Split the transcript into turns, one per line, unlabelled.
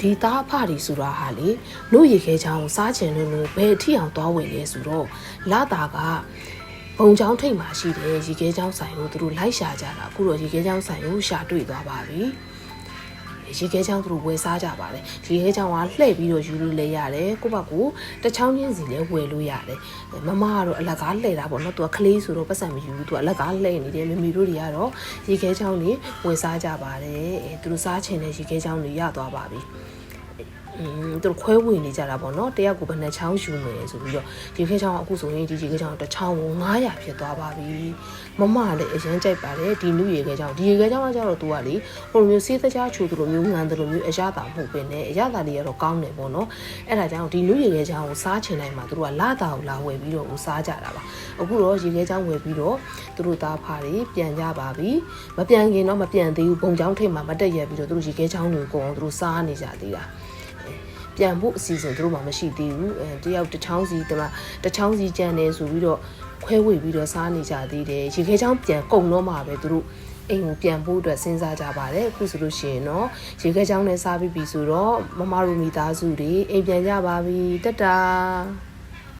ဒီသားအဖတွေဆိုတာဟာလေနှုတ်ရခဲချောင်းကိုစားချင်လို့လို့ဘယ်အထိအောင်သွားဝင်လဲဆိုတော့လာတာကဘုံချောင်းထိတ်မှာရှိတယ်ရေခဲချောင်းဆိုင်ကိုသူတို့လိုက်ရှာကြတာအခုတော့ရေခဲချောင်းဆိုင်ကိုရှာတွေ့သွားပါပြီ ရေခဲချောင်းသူတို့ဝယ်စားကြပါတယ်ရေခဲချောင်းကလှည့်ပြီးတော့ယူလို့လည်းရတယ်ကိုယ့်ဘက်ကတချောင်းချင်းစီလည်းဝယ်လို့ရတယ်မမကတော့အလကားလှည့်တာပေါ့နော်သူကကလေးဆိုတော့ပတ်စံမယူဘူးသူကအလကားလှည့်နေတယ်မမီတို့တွေကတော့ရေခဲချောင်းတွေဝယ်စားကြပါတယ်အဲသူတို့စားချင်တဲ့ရေခဲချောင်းတွေရသွားပါပြီอืมသူတို့ခွဲဝေနေကြတာပေါ့နော်တယောက်ကိုဘယ်နှချောင်းယူမယ်ဆိုပြီးတော့ဒီခေတ်ချောင်းအခုဆိုရင်ဒီဒီခေတ်ချောင်းတစ်ချောင်းကို900ဖြစ်သွားပါပြီမမလည်းအရင်ကြိုက်ပါတယ်ဒီနုရေခဲချောင်းဒီရေခဲချောင်းကကျတော့သူကလေဟိုလိုမျိုးစေးသကြားချူသူလိုမျိုးငန်းသူလိုမျိုးအရသာမဟုတ်ပင်နဲ့အရသာလေးကတော့ကောင်းတယ်ပေါ့နော်အဲ့ဒါကြောင့်ဒီနုရေခဲချောင်းကိုစားချင်တိုင်းမှာသူတို့ကလာတာကိုလာဝယ်ပြီးတော့ကိုစားကြတာပါအခုတော့ရေခဲချောင်းဝယ်ပြီးတော့သူတို့သားဖားတွေပြန်ကြပါပြီမပြန်ခင်တော့မပြန်သေးဘူးဘုံချောင်းထိပ်မှာမတက်ရက်ပြီးတော့သူတို့ရေခဲချောင်းတွေကိုအောင်သူတို့စားနေကြသေးတာ ပြန်ဖို့အစီအစဉ်သူတို့မှမရှိသေးဘူးအဲတယောက်တစ်ချောင်းစီတမတစ်ချောင်းစီကြံနေဆိုပြီးတော့ခွဲဝေပြီးတော့စားနေကြသေးတယ်ရေခဲချောင်းပြန်ကုန်တော့မှပဲသူတို့အိမ်ကိုပြန်ဖို့အတွက်စဉ်းစားကြပါတယ်အခုဆိုလို့ရှိရင်တော့ရေခဲချောင်းနဲ့စားပြီးပြီဆိုတော့မမတို့မိသားစုတွေအိမ်ပြန်ကြပါပြီတက်တာ